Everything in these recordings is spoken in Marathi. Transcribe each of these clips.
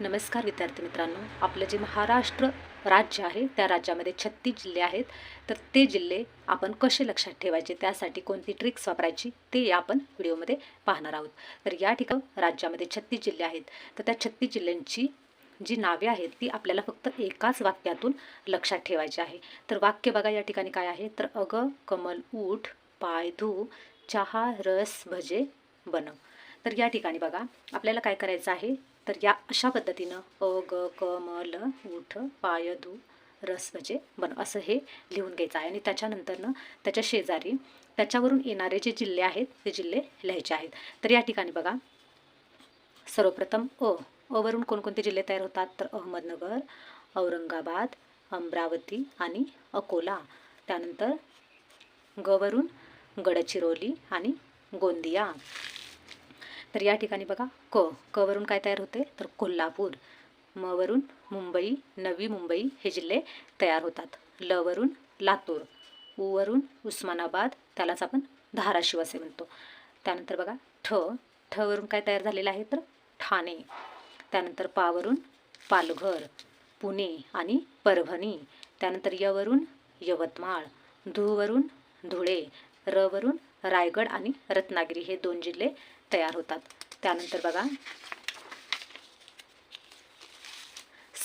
नमस्कार विद्यार्थी मित्रांनो. आपलं जे महाराष्ट्र राज्य आहे त्या राज्यामध्ये छत्तीस जिल्हे आहेत. तर ते जिल्हे आपण कसे लक्षात ठेवायचे त्यासाठी कोणती ट्रिक्स वापरायची ते आपण व्हिडिओमध्ये पाहणार आहोत. तर या ठिकाणी राज्यामध्ये छत्तीस जिल्हे आहेत. तर त्या छत्तीस जिल्ह्यांची जी नावे आहेत ती आपल्याला फक्त एकाच वाक्यातून लक्षात ठेवायची आहे. तर वाक्य बघा या ठिकाणी काय आहे. तर अग कमल ऊठ पाय धू चहा रस भजे बनव तर या ठिकाणी बघा आपल्याला काय करायचं आहे? तर या अशा पद्धतीनं अ ग क म ल उठ पाय धू रस म्हणजे बन असं हे लिहून घ्यायचं आहे. आणि त्याच्यानंतरनं त्याच्या शेजारी त्याच्यावरून येणारे जे जिल्हे आहेत ते जिल्हे लिहायचे आहेत. तर या ठिकाणी बघा. सर्वप्रथम अ अवरून कोणकोणते जिल्हे तयार होतात? तर अहमदनगर औरंगाबाद अमरावती आणि अकोला. त्यानंतर गवरून गडचिरोली आणि गोंदिया. तर या ठिकाणी बघा क कवरून काय तयार होते? तर कोल्हापूर मवरून मुंबई नवी मुंबई हे जिल्हे तयार होतात. लवरून लातूर उवरून उस्मानाबाद त्यालाच आपण धाराशिव असे म्हणतो. त्यानंतर बघा ठ ठवरून काय तयार झालेलं आहे तर ठाणे. त्यानंतर पावरून पालघर पुणे आणि परभणी. त्यानंतर यवरून यवतमाळ धुवरून धुळे रवरून रायगड आणि रत्नागिरी हे दोन जिल्हे तयार होतात. त्यानंतर बघा.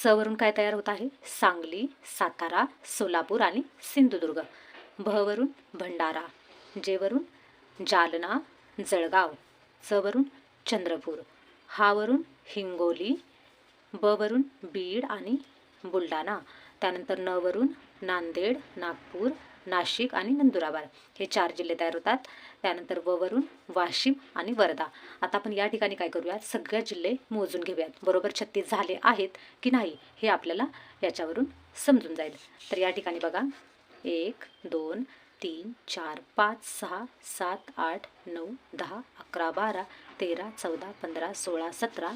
सवरून काय तयार होत आहे? सांगली सातारा सोलापूर आणि सिंधुदुर्ग. भवरून भंडारा जेवरून जालना जळगाव चवरून चंद्रपूर हावरून हिंगोली बवरून बीड आणि बुलढाणा. त्यानंतर नवरून नांदेड नागपूर नाशिक आणि नंदुरबार. हे चार जिल्हे तयार होतात. त्यानंतर ववरून वाशिम आणि वर्धा. आता आपण या ठिकाणी काय करूयात? सगळ्या जिल्हे मोजून घेऊयात. बरोबर छत्तीस झाले आहेत की नाही हे आपल्याला याच्यावरून समजून जाईल. तर या ठिकाणी बघा. एक दोन तीन चार पाच सहा सात आठ नऊ दहा अकरा बारा तेरा चौदा पंधरा सोळा सतरा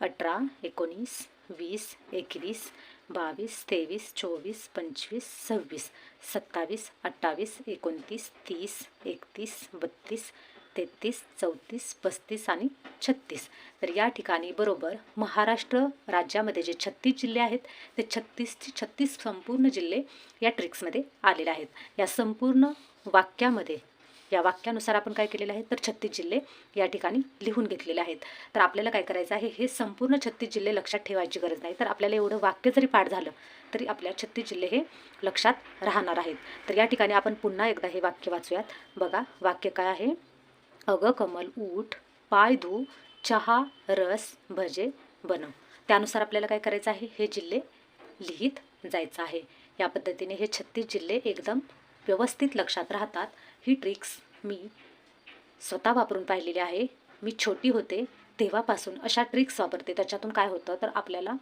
अठरा एकोणीस वीस एकवीस बावीस तेवीस चोवीस पंचवीस सव्वीस सत्तावीस अठ्ठावीस एकोणतीस तीस एकतीस बत्तीस तेहतीस चौतीस पस्तीस आणि छत्तीस. तर या ठिकाणी बरोबर महाराष्ट्र राज्यामध्ये जे छत्तीस जिल्हे आहेत ते छत्तीसचे छत्तीस संपूर्ण जिल्हे या ट्रिक्समध्ये आलेले आहेत. या संपूर्ण वाक्यामध्ये या वाक्यानुसार आपण काय केलेलं आहे? तर छत्तीस जिल्हे या ठिकाणी लिहून घेतलेले आहेत. तर आपल्याला काय करायचं आहे? हे संपूर्ण छत्तीस जिल्हे लक्षात ठेवायची गरज नाही. तर आपल्याला एवढं वाक्य जरी पाठ झालं तरी आपल्या छत्तीस जिल्हे हे लक्षात राहणार आहेत. तर या ठिकाणी आपण पुन्हा एकदा हे वाक्य वाचूयात. बघा वाक्य काय आहे? अगं कमल ऊठ पाय धू चहा रस भजे बनव. त्यानुसार आपल्याला काय करायचं आहे? हे जिल्हे लिहित जायचं आहे. या पद्धतीने हे छत्तीस जिल्हे एकदम व्यवस्थित लक्षात राहतात. ही ट्रिक्स मी स्वतः वापरून पाहिलेली आहे. मी छोटी होते तेव्हापासून अशा ट्रिक्स वापरते. त्याच्यातून काय होतं? तर आपल्याला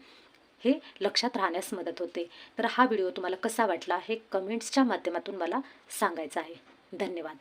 हे लक्षात राहण्यास मदत होते. तर हा व्हिडिओ तुम्हाला कसा वाटला? हे कमेंट्सच्या माध्यमातून मला सांगायचं आहे. धन्यवाद.